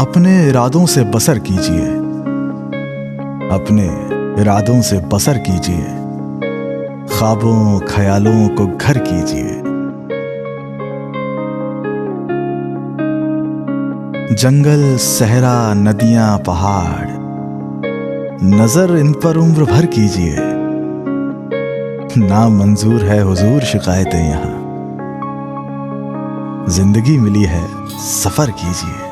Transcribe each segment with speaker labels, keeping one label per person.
Speaker 1: अपने इरादों से बसर कीजिए। अपने इरादों से बसर कीजिए। ख्वाबों, ख्यालों को घर कीजिए। जंगल, सहरा, नदियाँ, पहाड़, नज़र इन पर उम्र भर कीजिए। ना मंजूर है हुजूर शिकायतें यहाँ। ज़िंदगी मिली है सफ़र कीजिए।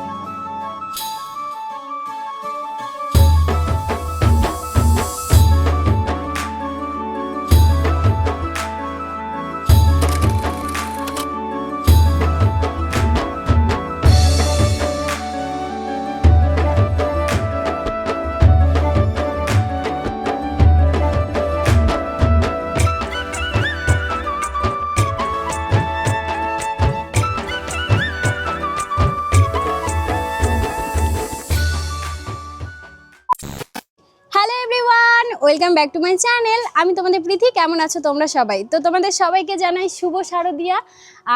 Speaker 2: Welcome back to my channel আমি তোমাদের প্রীতি কেমন আছো তোমরা সবাই? তো তোমাদের সবাইকে জানাই শুভ শারদিয়া।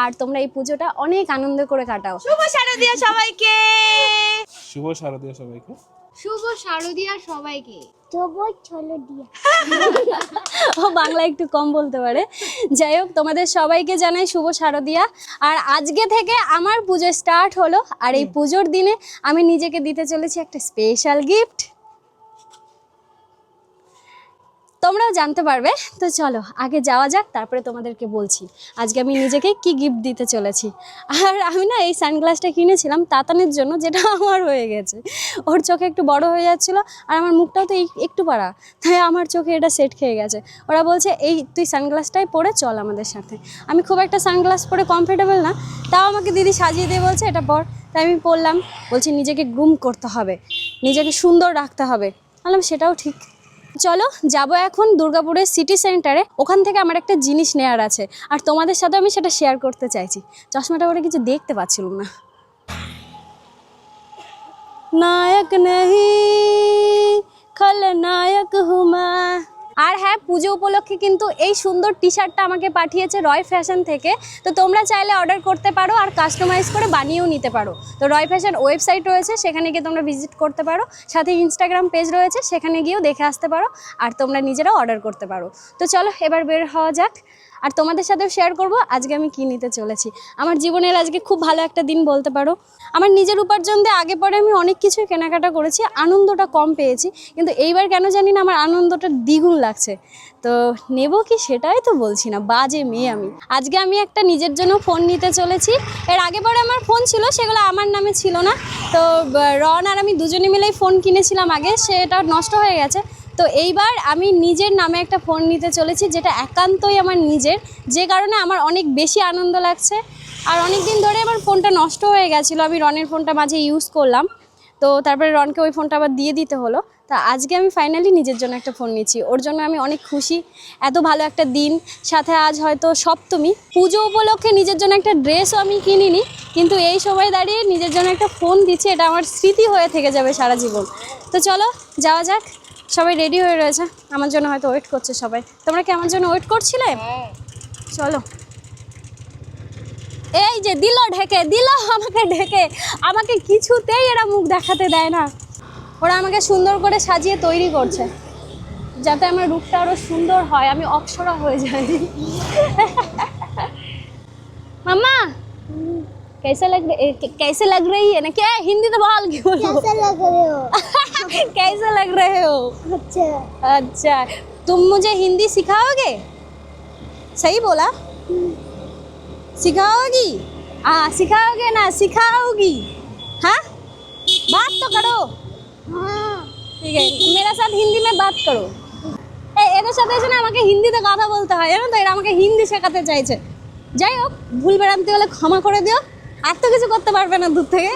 Speaker 2: আর তোমরা এই পুজোটা অনেক আনন্দ করে কাটাও।
Speaker 3: শুভ শারদিয়া সবাইকে!
Speaker 4: শুভ শারদীয় সবাইকে।
Speaker 2: শুভ শারদিয়া সবাইকে। ও বাংলা একটু কম বলতে পারে। যাই হোক তোমাদের সবাইকে জানাই শুভ শারদিয়া। আর আজকে থেকে আমার পুজো স্টার্ট হলো। আর এই পুজোর দিনে আমি নিজেকে দিতে চলেছি একটা স্পেশাল গিফট তোমরাও জানতে পারবে। তো চলো, আগে যাওয়া যাক, তারপরে তোমাদেরকে বলছি। আজকে আমি নিজেকে কি গিফট দিতে চলেছি? আর আমি না এই সানগ্লাসটা কিনেছিলাম তাতানের জন্য, যেটা আমার হয়ে গেছে। ওর চোখে একটু বড় হয়ে যাচ্ছিল, আর আমার মুখটাও তো এই- একটু পাড়া। তাই আমার চোখে এটা সেট খেয়ে গেছে। ওরা বলছে, এই তুই সানগ্লাসটাই পরে চল আমাদের সাথে। আমি খুব একটা সানগ্লাস পরে কমফোর্টেবল না, তাও আমাকে দিদি সাজিয়ে দিয়ে বলছে, এটা পর। তাই আমি পরলাম বলছি, নিজেকে গ্রুম করতে হবে। নিজেকে সুন্দর রাখতে হবে। বললাম, সেটাও ঠিক। চলো যাব এখন দুর্গাপুরের সিটি সেন্টারে ওখান থেকে আমার একটা জিনিস নেয়ার আছে। আর তোমাদের সাথে আমি সেটা শেয়ার করতে চাইছি। চশমাটা ওরা কিছু দেখতে পাচ্ছিলাম না। নায়ক নেহি খলনায়ক হুমা। আর হ্যাঁ পুজো উপলক্ষে কিন্তু এই সুন্দর টি শার্টটা আমাকে পাঠিয়েছে রয় ফ্যাশন থেকে। তো তোমরা চাইলে অর্ডার করতে পারো আর কাস্টমাইজ করে বানিয়েও নিতে পারো। তো রয় ফ্যাশন ওয়েবসাইট রয়েছে, সেখানে গিয়ে তোমরা ভিজিট করতে পারো। সাথে ইনস্টাগ্রাম পেজ রয়েছে, সেখানে গিয়েও দেখে আসতে পারো। আর তোমরা নিজেরাও অর্ডার করতে পারো। তো চলো, এবার বের হওয়া যাক। আর তোমাদের সাথেও শেয়ার করব, আজকে আমি কী নিতে চলেছি। আমার জীবনের আজকে খুব ভালো একটা দিন বলতে পারো। আমার নিজের উপার্জন দিয়ে আগে পরে আমি অনেক কিছুই কেনাকাটা করেছি, আনন্দটা কম পেয়েছি, কিন্তু এইবার কেন জানি না আমার আনন্দটা দ্বিগুণ লাগছে। তো নেব কি সেটাই তো বলছি না, বাজে মেয়ে আমি। আজকে আমি একটা নিজের জন্য ফোন নিতে চলেছি। এর আগে পরে আমার ফোন ছিল, সেগুলো আমার নামে ছিল না। তো রন আর আমি দুজনে মিলেই ফোন কিনেছিলাম আগে, সেটা নষ্ট হয়ে গেছে। তো এইবার আমি নিজের নামে একটা ফোন নিতে চলেছি, যেটা একান্তই আমার নিজের, যে কারণে আমার অনেক বেশি আনন্দ লাগছে। আর অনেক দিন ধরে আমার ফোনটা নষ্ট হয়ে গেছিল, আমি রনের ফোনটা মাঝে ইউজ করলাম। তো তারপরে রনকে ওই ফোনটা আবার দিয়ে দিতে হলো। তা আজকে আমি ফাইনালি নিজের জন্য একটা ফোন নিচ্ছি। ওর জন্য আমি অনেক খুশি। এত ভালো একটা দিন। সাথে আজ হয়তো সপ্তমী। পুজো উপলক্ষে নিজের জন্য একটা ড্রেসও আমি কিনিনি। কিন্তু এই সময় দাঁড়িয়ে নিজের জন্য একটা ফোন দিচ্ছি, এটা আমার স্মৃতি হয়ে থেকে যাবে সারা জীবন। তো চলো, যাওয়া যাক। সবাই রেডি হয়ে রয়েছে আমার জন্য হয়তো ওয়েট করছে সবাই তোমরা কি আমার জন্য ওয়েট করছিলে চলো এই যে দিল ঢেকে দিল আমাকে ঢেকে আমাকে কিছুতেই এরা মুখ দেখাতে দেয় না ওরা আমাকে সুন্দর করে সাজিয়ে তৈরি করছে যাতে আমার রূপটা আরো সুন্দর হয় আমি অক্ষরা হয়ে যাই মাম্মা कैसे लग रही कैसे लग रही है ना क्या हिंदी तो बोल क्यों
Speaker 5: कैसे लग रहे हो
Speaker 2: कैसे लग रहे हो
Speaker 5: अच्छा
Speaker 2: अच्छा तुम मुझे हिंदी सिखाओगे सही बोला सिखाओगी हाँ सिखाओगे ना सिखाओगी हाँ बात तो करो
Speaker 5: हाँ
Speaker 2: ঠিক আছে মেরা সাথ হিন্দি মে বাত করো এই এদের সাথে এসে না আমাকে হিন্দিতে কথা বলতে হয় জানো তো এরা আমাকে হিন্দি শেখাতে চাইছে যাই হোক ভুল বেড়ামতে হলে ক্ষমা করে দিও আর তো কিছু করতে পারবে না দূর থেকে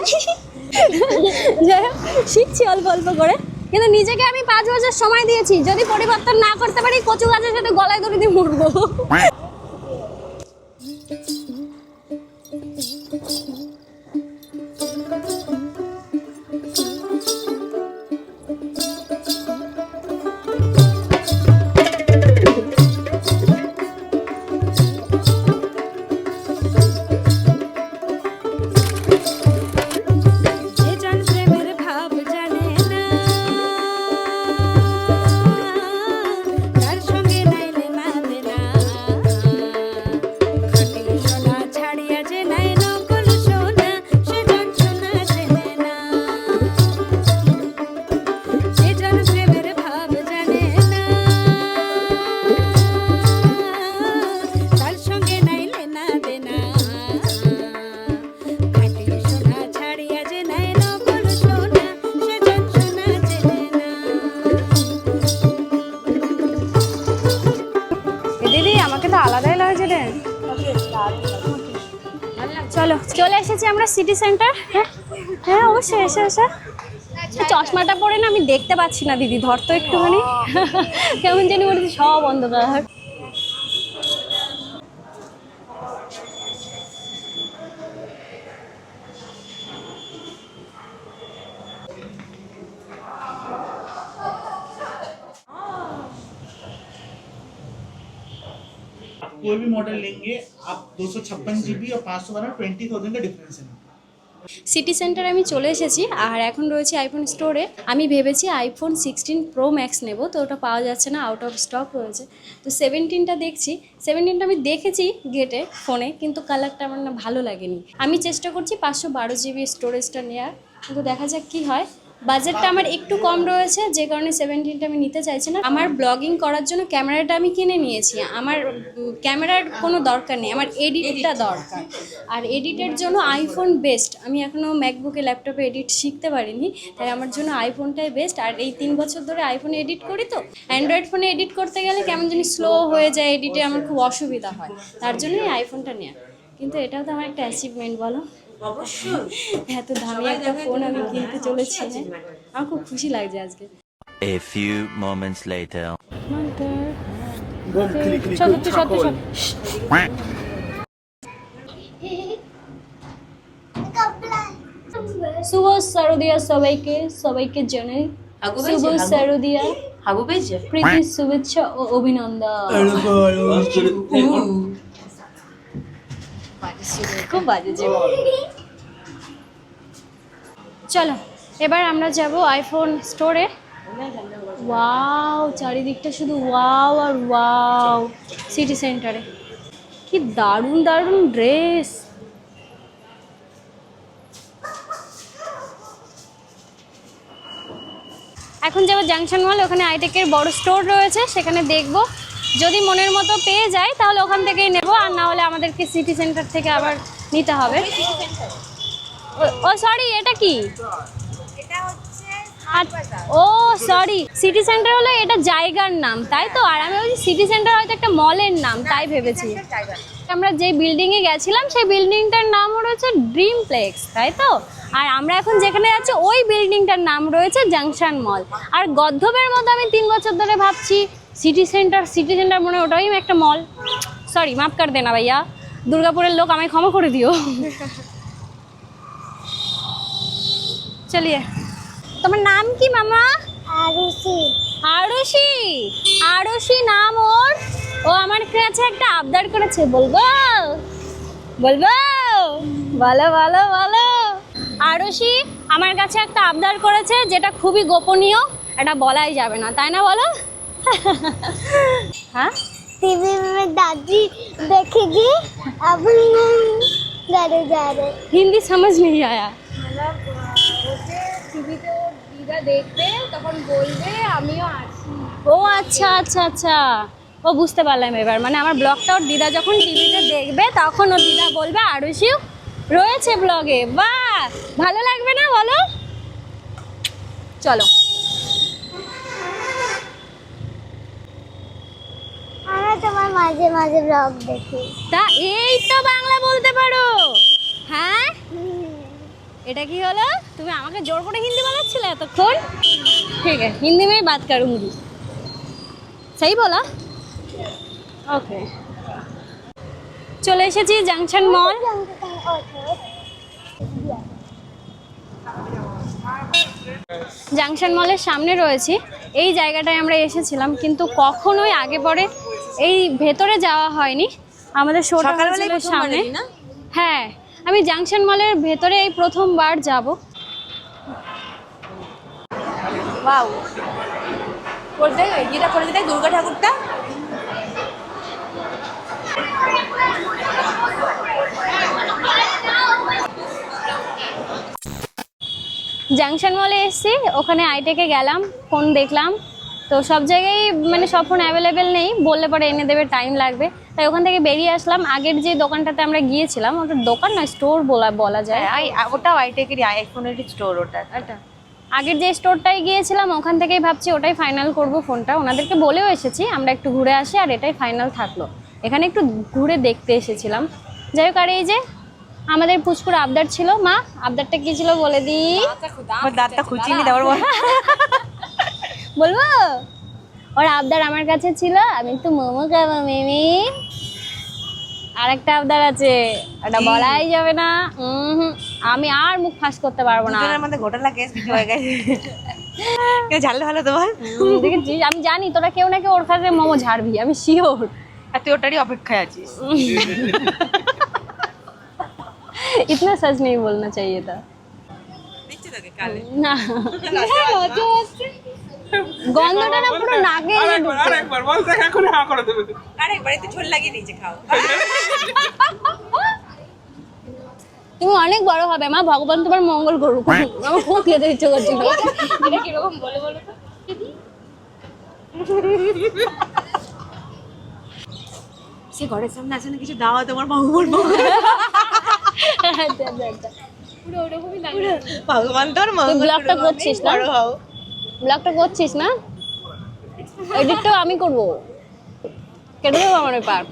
Speaker 2: যাই হোক, শিখছি অল্প অল্প করে। কিন্তু নিজেকে আমি পাঁচ বছর সময় দিয়েছি, যদি পরিবর্তন না করতে পারি, কচু গাছের সাথে গলায় ধরে দিয়ে মরবো। সিটি সেন্টার হ্যাঁ হ্যাঁ অবশ্যই এসে এসে এই চশমাটা পরে না আমি দেখতে পাচ্ছি না দিদি ধর তো একটুখানি কেমন জানি মনে হচ্ছে সব অন্ধকার
Speaker 3: आप कोई भी मॉडल लेंगे आप दो सौ छप्पन जी बी और पाँच सौ बारह ट्वेंटी थाउजेंड का डिफरेंस है
Speaker 2: সিটি সেন্টারে আমি চলে এসেছি আর এখন রয়েছে আইফোন স্টোরে আমি ভেবেছি আইফোন সিক্সটিন প্রো ম্যাক্স নেব, তো ওটা পাওয়া যাচ্ছে না আউট অফ স্টক রয়েছে। তো সেভেন্টিনটা দেখছি। সেভেন্টিনটা আমি দেখেছি গেটে ফোনে কিন্তু কালারটা আমার না ভালো লাগেনি। আমি চেষ্টা করছি পাঁচশো বারো জিবি স্টোরেজটা নেওয়ার কিন্তু দেখা যাক কী হয়। বাজেটটা আমার একটু কম রয়েছে, যে কারণে সেভেন্টিনটা আমি নিতে চাইছি না। আমার ব্লগিং করার জন্য ক্যামেরাটা আমি কিনে নিয়েছি। আমার ক্যামেরার কোনো দরকার নেই, আমার এডিটটা দরকার। আর এডিটের জন্য আইফোন বেস্ট আমি এখনও ম্যাকবুকে ল্যাপটপে এডিট শিখতে পারিনি, তাই আমার জন্য আইফোনটাই বেস্ট আর এই তিন বছর ধরে আইফোনে এডিট করি তো অ্যান্ড্রয়েড ফোনে এডিট করতে গেলে কেমন জানি স্লো হয়ে যায় এডিটে আমার খুব অসুবিধা হয়। তার জন্যই আইফোনটা নেওয়া কিন্তু এটাও তো আমার একটা অ্যাচিভমেন্ট বলো?
Speaker 6: অবশ্যই।
Speaker 2: এত দামি একটা ফোন আমি কিনতে চলেছি। হ্যাঁ আমার খুব খুশি লাগছে আজকে।
Speaker 7: A few moments later.
Speaker 2: সত্যি সত্যি সত্যি শুভ শারদিয়া সবাইকে সবাইকে জানাই। শুভ শারদিয়া।
Speaker 6: হাগু পেয়েছে
Speaker 2: প্রীতি শুভেচ্ছা ও অভিনন্দন। খুব বাজে যে চলো, এবার আমরা যাব আইফোন স্টোরে ওয়াও চারিদিকটা শুধু ওয়াও আর ওয়াও সিটি সেন্টারে কি দারুণ দারুণ ড্রেস এখন যাব জাংশন মল ওখানে আইটেকের বড় স্টোর রয়েছে, সেখানে দেখব। যদি মনের মতো পেয়ে যায় তাহলে ওখান থেকেই নেব, আর না হলে আমাদেরকে সিটি সেন্টার থেকে আবার নিতে হবে। ও- সরি এটা কি? ও সরি সিটি সেন্টার হলো এটা জায়গার নাম তাই তো? আর আমি বলছি সিটি সেন্টার হয়তো একটা মলের নাম তাই ভেবেছি। আমরা যে বিল্ডিংয়ে গেছিলাম সেই বিল্ডিংটার নাম রয়েছে ড্রিম প্লেক্স তাই তো? আর আমরা এখন যেখানে যাচ্ছি ওই বিল্ডিংটার নাম রয়েছে জাংশন মল আর গদ্ধবের মতো আমি তিন বছর ধরে ভাবছি সিটি সেন্টার সিটি সেন্টার মনে হয় ওটাই একটা মল সরি মাফ কর দেনা ভাইয়া। দুর্গাপুরের লোক আমায় ক্ষমা করে দিও। চলিয়ে তোমার নাম কি মামা
Speaker 5: আরুষি
Speaker 2: আরুষি আরুষি নাম ওর ও আমার কাছে একটা আবদার করেছে বলবো বলবো বলো বলো বলো আরুষি আমার কাছে একটা আবদার করেছে যেটা খুবই গোপনীয় এটা বলাই যাবে না তাই না বলো हाँ
Speaker 5: टीवी में दादी देखेगी अब डरे जा रहे
Speaker 2: हिंदी समझ नहीं आया
Speaker 8: টিভিতে দিদা দেখবে তখন বলবে আমিও আছি।
Speaker 2: ও আচ্ছা আচ্ছা আচ্ছা। ও বুঝতে পারলাম এবার। মানে আমার ব্লগটা ওর দিদা যখন টিভিতে দেখবে তখন ওর দিদা বলবে আরুষিও রয়েছে ব্লগে। বাহ! ভালো লাগবে না বলো? চলো।
Speaker 5: আমরা তোমার মাঝে মাঝে ব্লগ দেখি।
Speaker 2: তা এই তো বাংলা বলতে পারো। হ্যাঁ? এটা কি হলো? তুমি আমাকে জোর করে হিন্দি বলাচ্ছিলে এতক্ষণ? ঠিক আছে হিন্দি মেয়ে বাদ করুঙ্গি সেই বলা। ওকে। চলে এসেছি জাংশন মল। জাংশন মলের সামনে রয়েছি। এই জায়গাটায় আমরা এসেছিলাম কিন্তু কখনোই আগে পরে এই ভেতরে যাওয়া হয়নি। আমাদের সামনে। হ্যাঁ আমি জাংশন মলের ভেতরে এই প্রথমবার যাব।
Speaker 6: করতে করে দুর্গা ঠাকুরটা?
Speaker 2: জাংশন মলে এসেছি ওখানে আইটেকে গেলাম ফোন দেখলাম। তো সব জায়গায় মানে সব ফোন অ্যাভেলেবেল নেই বললে পরে এনে দেবে টাইম লাগবে। তাই ওখান থেকে বেরিয়ে আসলাম। আগের যে দোকানটাতে আমরা গিয়েছিলাম ওটা দোকান নয় স্টোর বলা বলা যায়।
Speaker 6: ওটাও আইটেকেরই আইফোনের স্টোর ওটা।
Speaker 2: আগের যে স্টোরটায় গিয়েছিলাম ওখান থেকেই ভাবছি ওটাই ফাইনাল করব ফোনটা ওনাদেরকে বলেও এসেছি আমরা একটু ঘুরে আসি আর এটাই ফাইনাল থাকল। এখানে একটু ঘুরে দেখতে এসেছিলাম। যাই হোক আর এই যে আমাদের পুষ্কুর আবদার ছিল মা আবদারটা কি ছিল বলে
Speaker 6: দিই? দাঁতটা খুঁচিয়ে নি বল।
Speaker 2: বলব? ওর আবদার আমার কাছে ছিল আমি একটু মোমো খাবো মিমি আর একটা আবদার আছে ওটা
Speaker 6: কি?
Speaker 2: বলাই যাবে না উম হুম, আমি আর মুখ ফাঁস করতে পারবো না
Speaker 6: দুজনের মধ্যে ঘোটালা কেস কিছু হয়ে গেছে কেউ ঝাললে ভালো তো বল
Speaker 2: উম, দেখেছিস আমি জানি তোরা কেউ না কেউ ওর কাছে মোমো ঝাড়বি আমি শিওর
Speaker 6: আর তুই ওটারই অপেক্ষায় আছিস
Speaker 2: इतना सच नहीं बोलना चाहिए था
Speaker 6: দিচ্ছি তোকে কালে
Speaker 2: না গন্ধটা না পুরো নাকে
Speaker 4: আরেকবার বল দেখ এখন হা করে দেবে।
Speaker 6: আরে বাড়িতে ঝোল লাগিয়ে দিয়েছে খাও।
Speaker 2: তুমি অনেক বড় হবে মা ভগবান তোমার মঙ্গল করুক। আমার খুব খেতে ইচ্ছে করছিল। এটা কীরকম বলে বলো তো?
Speaker 6: সে ঘরের সামনে আছে না কিছু দাও তোমার মঙ্গল
Speaker 2: আচ্ছা, আচ্ছা, আচ্ছা।
Speaker 6: ভগবান তোর মঙ্গল
Speaker 2: ব্লগটা করছিস না?
Speaker 6: বড় হও
Speaker 2: ব্লগটা করছিস না? এডিটটাও আমি করব। কেটে দেবো আমার পার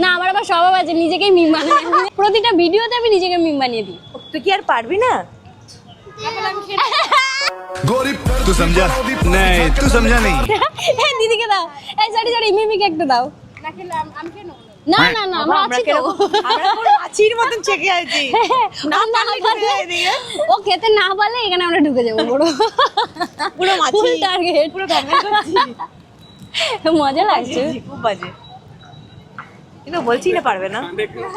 Speaker 2: না আমার আবার স্বভাব আছে নিজেকেই মিম বানাই প্রতিটা ভিডিওতে আমি নিজেকে মিম বানিয়ে দিই।
Speaker 6: তুই কি আর পারবি না?
Speaker 2: হ্যাঁ, দিদিকে দাও। এই সরি সরি মিমিকে একটা দাও। না খেলাম আমি কেন না না আমরা
Speaker 6: আমরা
Speaker 2: আছি তো
Speaker 6: আমরা মাছির মতন চেকে আছি।
Speaker 2: না না ও খেতে না পারলে এখানে আমরা ঢুকে যাব পুরো।
Speaker 6: পুরো মাছি।
Speaker 2: ফুল টার্গেট
Speaker 6: পুরো
Speaker 2: মজা লাগছে।
Speaker 6: খুব বাজে। কিন্তু বলছি না পারবে না।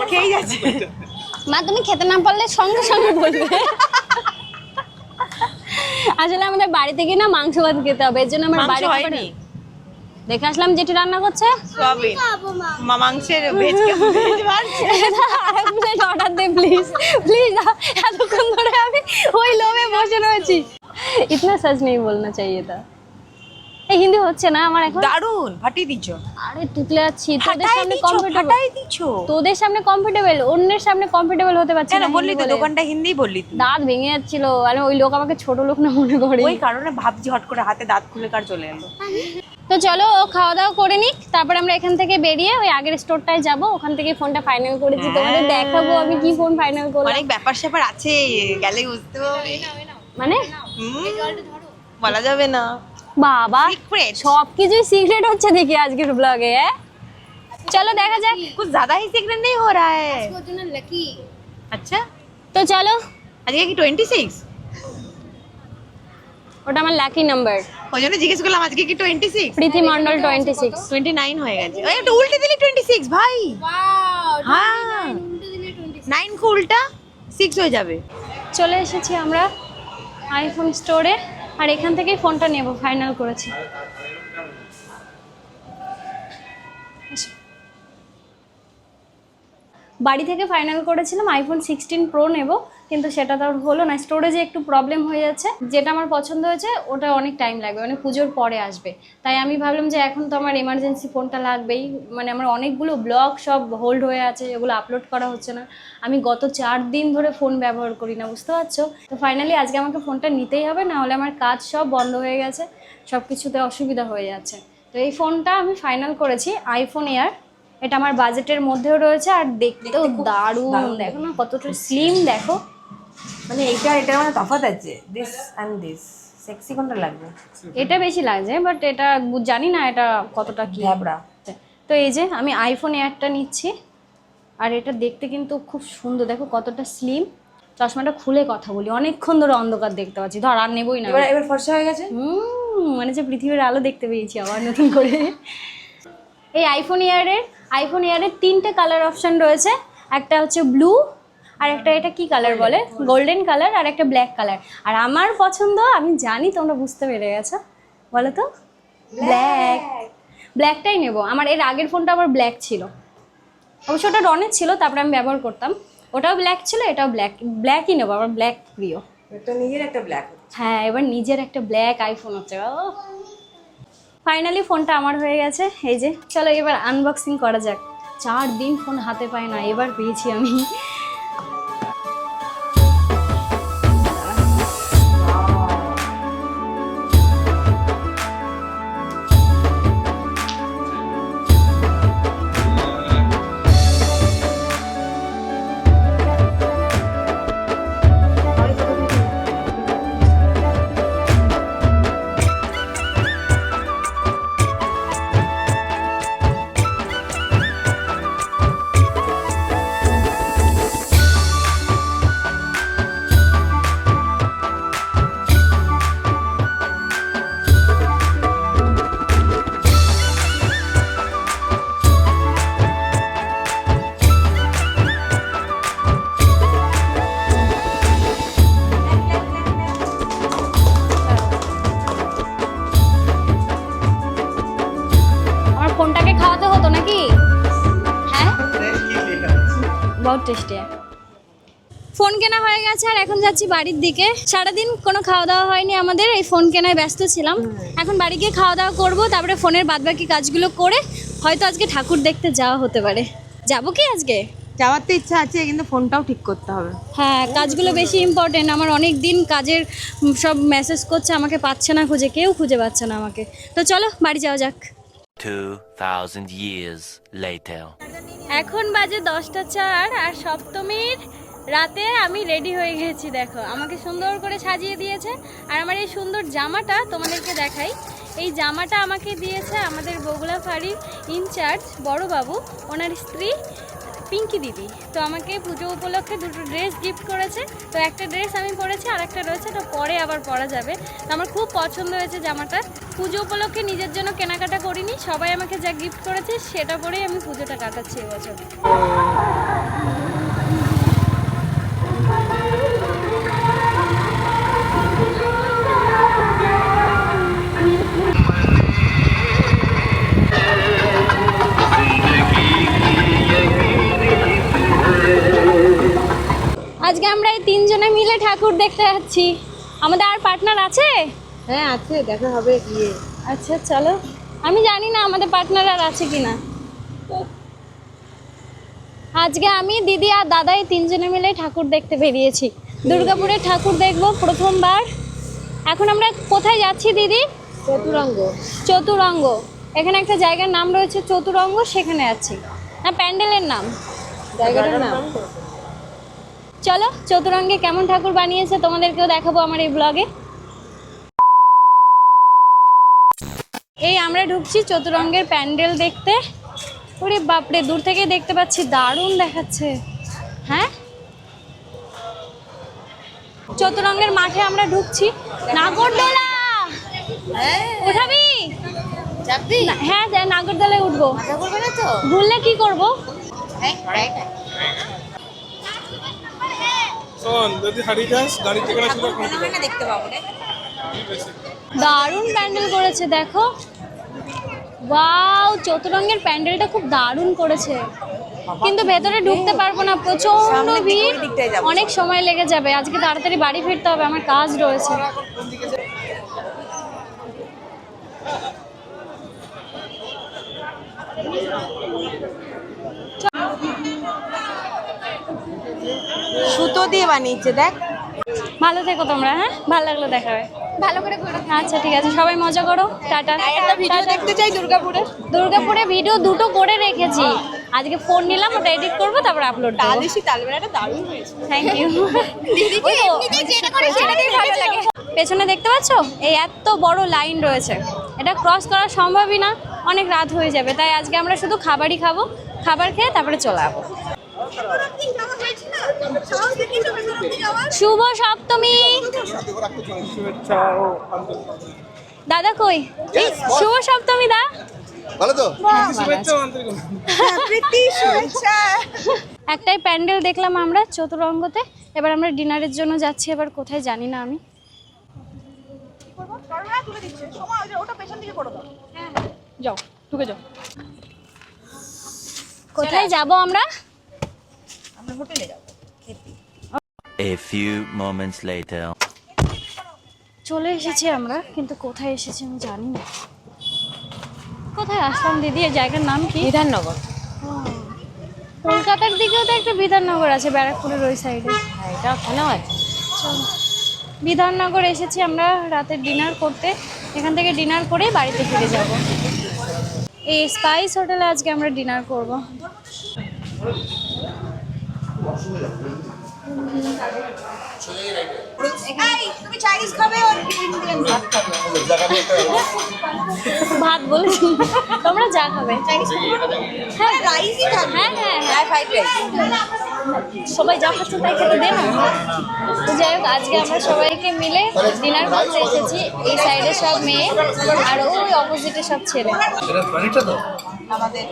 Speaker 6: খেয়েই যাচ্ছে।
Speaker 2: মা তুমি খেতে না পারলে সঙ্গে সঙ্গে বলবে। আসলে আমাদের বাড়ি থেকে না মাংস ভাত খেতে হবে। এর জন্য আমার বাড়ি
Speaker 6: হয়নি।
Speaker 2: দেখে আসলাম যেটি রান্না করছে।
Speaker 6: সয়াবিন মা। মাংসের ভেজ ভেজ বাড়ছে
Speaker 2: আরেক প্লেট অর্ডার দে প্লিজ প্লিজ এতক্ষণ ধরে আমি ওই লোভে বসে রয়েছি। ইতনা সচ নেই বলনা তা এই হিন্দি হচ্ছে না আমার এখন?
Speaker 6: দারুণ ফাটিয়ে দিচ্ছ
Speaker 2: আরে তুতলে আছি তোদের সামনে কমফোর্টেবল
Speaker 6: ফাটাই দিচ্ছ
Speaker 2: তোদের সামনে কমফোর্টেবল অন্যের সামনে কমফোর্টেবল হতে পারছি
Speaker 6: কেন
Speaker 2: না
Speaker 6: বললি তো দোকানটা হিন্দি বললি তুই।
Speaker 2: দাঁত ভেঙে যাচ্ছিল আরে ওই লোক আমাকে ছোট লোক না মনে করে।
Speaker 6: ওই কারণে ভাবছি হট করে হাতে দাঁত খুলে কার চলে এলো।
Speaker 2: তো চলো ও খাওয়া দাওয়া করে নিক তারপর আমরা এখান থেকে বেরিয়ে ওই আগের স্টোরটায় যাব ওখান থেকে ফোনটা ফাইনাল করেছি তোমাদের দেখাবো আমি কি ফোন ফাইনাল করলাম
Speaker 6: অনেক ব্যাপার স্যাপার আছে গেলে বুঝতে পারবি
Speaker 2: মানে
Speaker 6: হুম, বলা যাবে না
Speaker 2: বাবা
Speaker 6: Secret.
Speaker 2: সব কিছুই সিক্রেট হচ্ছে দেখি আজকের ব্লগে হ্যাঁ চলো দেখা যাক
Speaker 6: कुछ ज्यादा ही सीक्रेट नहीं हो रहा है
Speaker 8: लकी
Speaker 6: अच्छा
Speaker 2: তো চলো
Speaker 6: আজকে কি টোয়েন্টি সিক্স
Speaker 2: ওটা আমার লাকি নাম্বার
Speaker 6: ওই জন্য জিজ্ঞেস করলাম আজকে কি twenty six
Speaker 2: Preeti Mondal twenty six
Speaker 6: twenty nine হয়ে গেছে। ওই একটু উল্টে দিলি টোয়েন্টি সিক্স ভাই
Speaker 8: वाओ
Speaker 6: হ্যাঁ। নাইন কো উল্টা সিক্স হয়ে যাবে।
Speaker 2: চলে এসেছি আমরা আইফোন স্টোরে আর এখান থেকেই ফোনটা নেব ফাইনাল করেছি। বাড়ি থেকে ফাইনাল করেছিলাম আইফোন সিক্সটিন প্রো নেব। কিন্তু সেটা তো আর হলো না। স্টোরেজে একটু প্রবলেম হয়ে যাচ্ছে। যেটা আমার পছন্দ হয়েছে ওটা অনেক টাইম লাগবে মানে পুজোর পরে আসবে। তাই আমি ভাবলাম যে এখন তো আমার এমার্জেন্সি ফোনটা লাগবেই। মানে আমার অনেকগুলো ব্লগ সব হোল্ড হয়ে আছে এগুলো আপলোড করা হচ্ছে না। আমি গত চার দিন ধরে ফোন ব্যবহার করি না বুঝতে পারছ? তো ফাইনালি আজকে আমাকে ফোনটা নিতেই হবে না হলে আমার কাজ সব বন্ধ হয়ে গেছে। সব কিছুতে অসুবিধা হয়ে যাচ্ছে। তো এই ফোনটা আমি ফাইনাল করেছি আইফোন এয়ার এটা আমার বাজেটের মধ্যেও রয়েছে আর দেখতেও দারুণ। দেখো না কতটা স্লিম দেখো।
Speaker 6: মানে এইটা এটা মানে তফাৎ আছে। দিস অ্যান্ড দিস সেক্সি কোনটা লাগবে?
Speaker 2: এটা বেশি লাগছে বাট এটা জানি না এটা কতটা কি।
Speaker 6: ঝ্যাবড়া
Speaker 2: তো এই যে আমি আইফোন এয়ারটা নিচ্ছি আর এটা দেখতে কিন্তু খুব সুন্দর। দেখো কতটা স্লিম চশমাটা খুলে কথা বলি। অনেকক্ষণ ধরে অন্ধকার দেখতে পাচ্ছি। ধর আর নেবই না।
Speaker 6: এবার এবার ফর্সা হয়ে গেছে?
Speaker 2: হুম মানে যে পৃথিবীর আলো দেখতে পেয়েছি আবার নতুন করে। এই আইফোন ইয়ারের আইফোন ইয়ারের তিনটে কালার অপশন রয়েছে। একটা হচ্ছে ব্লু আর একটা এটা কি কালার বলে? গোল্ডেন কালার আর একটা ব্ল্যাক কালার আর আমার পছন্দ আমি জানি তোমরা বুঝতে পেরে গেছো। বলো তো? ব্ল্যাক ব্ল্যাকটাই নেব। আমার এর আগের ফোনটা আমার ব্ল্যাক ছিল। অবশ্য ওটা রনের ছিল তারপরে আমি ব্যবহার করতাম। ওটাও ব্ল্যাক ছিল এটাও ব্ল্যাক ব্ল্যাকই নেব আমার ব্ল্যাক প্রিয়।
Speaker 6: নিজের একটা ব্ল্যাক
Speaker 2: হ্যাঁ এবার নিজের একটা ব্ল্যাক আইফোন হচ্ছে। ফাইনালি ফোনটা আমার হয়ে গেছে। এই যে চলো এবার আনবক্সিং করা যাক। চার দিন ফোন হাতে পায় না এবার পেয়েছি আমি। যাচ্ছি বাড়ির দিকে। সারাদিন কোনো খাওয়া দাওয়া হয়নি আমাদের এই ফোন কেনায় ব্যস্ত ছিলাম। এখন বাড়ি গিয়ে খাওয়া দাওয়া করব তারপরে ফোনের বাদবাকি কাজগুলো করে হয়তো আজকে ঠাকুর দেখতে যাওয়া হতে পারে। যাব কি আজকে?
Speaker 6: যাওয়ার তো ইচ্ছা আছে কিন্তু ফোনটাও ঠিক করতে হবে।
Speaker 2: হ্যাঁ কাজগুলো বেশি ইম্পর্টেন্ট আমার অনেক দিন কাজের সব মেসেজ করছে আমাকে পাচ্ছে না খুঁজে কেউ খুঁজে পাচ্ছে না আমাকে। তো চলো বাড়ি যাওয়া যাক।
Speaker 7: 2,000 years later.
Speaker 2: এখন বাজে দশটা চার আর সপ্তমীর রাতে আমি রেডি হয়ে গেছি, দেখো। আমাকে সুন্দর করে সাজিয়ে দিয়েছে। আর আমার এই সুন্দর জামাটা তোমাদেরকে দেখাই। এই জামাটা আমাকে দিয়েছে আমাদের বগুলা ফাঁড়ির ইনচার্জ বড় বাবু ওনার স্ত্রী পিঙ্কি দিদি। তো আমাকে পুজো উপলক্ষে দুটো ড্রেস গিফট করেছে। তো একটা ড্রেস আমি পরেছি আর একটা রয়েছে। তো পরে আবার পরা যাবে। তো আমার খুব পছন্দ হয়েছে জামাটা। পুজো উপলক্ষে নিজের জন্য কেনাকাটা করিনি। সবাই আমাকে যা গিফট করেছে, সেটা পরেই আমি পুজোটা কাটাচ্ছি এবছর। আজকে আমরা এই তিনজনে মিলে ঠাকুর দেখতে যাচ্ছি। আমাদের আর পার্টনার আছে?
Speaker 6: হ্যাঁ আছে দেখা হবে গিয়ে।
Speaker 2: আচ্ছা চলো। আমি জানি না আমাদের পার্টনার আর আছে কি না আজকে আমি দিদি আর দাদা এই তিনজনে মিলে ঠাকুর দেখতে বেরিয়েছি। দুর্গাপুরে ঠাকুর দেখব প্রথমবার। এখন আমরা কোথায় যাচ্ছি দিদি?
Speaker 6: চতুরঙ্গ।
Speaker 2: চতুরঙ্গ। এখানে একটা জায়গার নাম রয়েছে চতুরঙ্গ সেখানে আছি। না প্যান্ডেলের নাম।
Speaker 6: জায়গাটার নাম?
Speaker 2: চলো চতুরঙ্গে কেমন ঠাকুর বানিয়েছে তোমাদেরকেও দেখাবো আমার এই ব্লগে এই আমরা ঢুকছি চতুরঙ্গের প্যান্ডেল দেখতে। ওরে বাপরে দূর থেকে দেখতে পাচ্ছি দারুণ দেখাচ্ছে। হ্যাঁ? চতুরঙ্গের মাঠে আমরা ঢুকছি। নাগরদোলা! উঠাবি? হ্যাঁ নাগরদোলায় উঠবো। ভুললে কি করব?
Speaker 4: শোন যদি হারিয়ে যাস গাড়ি যেখানে ছিল ওখানে চলে যা।
Speaker 6: দেখতে পাবো রে।
Speaker 2: দারুণ প্যান্ডেল করেছে দেখো। ওয়াও চতুরঙ্গের প্যান্ডেলটা খুব দারুণ করেছে। কিন্তু ভেতরে ঢুকতে পারব না
Speaker 6: প্রচণ্ড
Speaker 2: ভিড়। অনেক সময় লেগে যাবে আজকে তাড়াতাড়ি বাড়ি ফিরতে হবে আমার কাজ রয়েছে।
Speaker 6: সুতো দিয়ে বানিয়েছে দেখ।
Speaker 2: ভালো থেকো তোমরা হ্যাঁ? ভালো লাগল দেখাবে।
Speaker 8: ভালো করে ঘুরে।
Speaker 2: আচ্ছা ঠিক আছে সবাই মজা করো। টাটা।
Speaker 6: একটা ভিডিও দেখতে চাই দুর্গাপুরে।
Speaker 2: দুর্গাপুরে ভিডিও দুটো করে রেখেছি। আজকে ফোন নিলাম ওটা এডিট করব তারপর আপলোড
Speaker 6: দারুণ হয়েছে।
Speaker 2: থ্যাংক ইউ
Speaker 8: দিদিকে এমনিতেই যেটা করে সেটাতেই ভালো লাগে।
Speaker 2: পেছনে দেখতে পাচ্ছ? এই এত বড় লাইন রয়েছে। এটা ক্রস করা সম্ভবই না। অনেক রাত হয়ে যাবে তাই আজকে আমরা শুধু খাবারই খাব। খাবার খেয়ে তারপরে চলে যাব শুভ সপ্তমী। দাদা কই? শুভ সপ্তমী দা।
Speaker 9: ভালো তো?
Speaker 4: শুভেচ্ছা ও আন্তরিক।
Speaker 2: একটাই প্যান্ডেল দেখলাম আমরা চতুরঙ্গতে। এবার আমরা ডিনারের জন্য যাচ্ছি এবার কোথায় জানি না আমি। যাও ঢুকে যাও। কোথায় যাব আমরা?
Speaker 6: আমরা হোটেলে যাব
Speaker 7: A few moments later.
Speaker 2: চলে এসেছি আমরা কিন্তু কোথায় এসেছি আমি জানি না। কোথায় আসলাম দিদি? এই জায়গার নাম কি?
Speaker 6: বিধাননগর।
Speaker 2: কলকাতার দিকেও তো একটা বিধাননগর আছে ব্যারাকপুরের ওই সাইডে
Speaker 6: হ্যাঁ এটা ওখানেও আছে।
Speaker 2: বিধাননগর এসেছি আমরা রাতের ডিনার করতে। এখান থেকে ডিনার করে বাড়িতে ফিরে যাব। এই স্পাইস হোটেলে আজকে আমরা ডিনার করব
Speaker 6: তুমি চাইনিজ খাবে আর ইন্ডিয়ান ভাত
Speaker 2: বলেছি। তোমরা যা খাবে।
Speaker 6: হ্যাঁ রাইসই
Speaker 2: হ্যাঁ হ্যাঁ হ্যাঁ।
Speaker 6: ফ্রাইড রাইস
Speaker 2: সবাই যা খাচ্ছে তাই খেতে দে না? তো যাই হোক আজকে আমরা সবাইকে মিলে ডিনার করতে এসেছি এই সাইডে সব মেয়ে আর ওই অপোজিটে সব ছেলে।
Speaker 6: আমাদের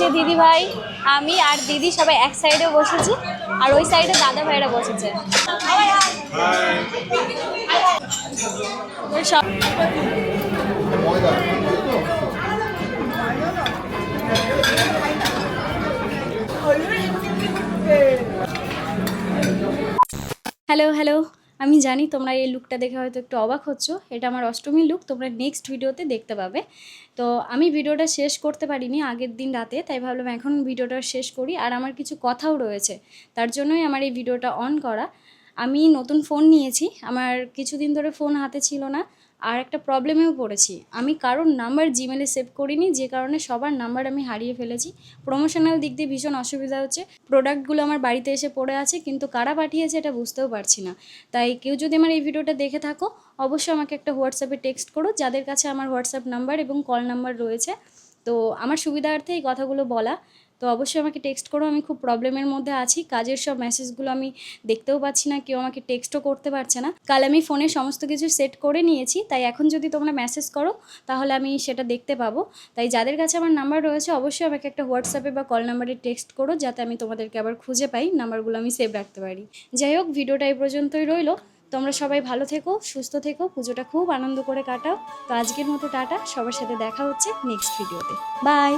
Speaker 2: যে দিদি ভাই আমি আর দিদি সবাই এক সাইডে বসেছি আর ওই সাইডে দাদা ভাইরা বসেছে। সব হ্যালো হ্যালো আমি জানি তোমরা এই লুকটা দেখে হয়তো একটু অবাক হচ্ছ। এটা আমার অষ্টমী লুক তোমরা নেক্সট ভিডিওতে দেখতে পাবে। তো আমি ভিডিওটা শেষ করতে পারিনি আগের দিন রাতে, তাই ভাবলাম এখন ভিডিওটা শেষ করি। আর আমার কিছু কথাও রয়েছে, তার জন্যই আমার এই ভিডিওটা অন করা। আমি নতুন ফোন নিয়েছি, আমার কিছুদিন ধরে ফোন হাতে ছিল না। আর একটা প্রবলেমেও পড়েছি। আমি কারোর নাম্বার জিমেলে সেভ করিনি, যে কারণে সবার নাম্বার আমি হারিয়ে ফেলেছি। প্রমোশনাল দিক দিয়ে ভীষণ অসুবিধা হচ্ছে। প্রোডাক্টগুলো আমার বাড়িতে এসে পড়ে আছে, কিন্তু কারা পাঠিয়েছে এটা বুঝতেও পারছি না। তাই কেউ যদি আমার এই ভিডিওটা দেখে থাকো, অবশ্যই আমাকে একটা হোয়াটসঅ্যাপে টেক্সট করো, যাদের কাছে আমার হোয়াটসঅ্যাপ নাম্বার এবং কল নাম্বার রয়েছে। তো আমার সুবিধার্থে এই কথাগুলো বলা। তো অবশ্যই আমাকে টেক্সট করো, আমি খুব প্রবলেমের মধ্যে আছি। কাজের সব মেসেজগুলো আমি দেখতেও পাচ্ছি না, কেউ আমাকে টেক্সটও করতে পারছে না। কাল আমি ফোনে সমস্ত কিছু সেট করে নিয়েছি, তাই এখন যদি তোমরা মেসেজ করো, তাহলে আমি সেটা দেখতে পাবো। তাই যাদের কাছে আমার নাম্বার রয়েছে, অবশ্যই আমাকে একটা হোয়াটসঅ্যাপে বা কল নাম্বারে টেক্সট করো, যাতে আমি তোমাদেরকে আবার খুঁজে পাই নাম্বারগুলো আমি সেভ রাখতে পারি। যাই হোক ভিডিওটা এই পর্যন্তই রইল। তোমরা সবাই ভালো থেকো, সুস্থ থেকো, পুজোটা খুব আনন্দ করে কাটাও। তো আজকের মতো টাটা, সবার সাথে দেখা হচ্ছে নেক্সট ভিডিওতে বাই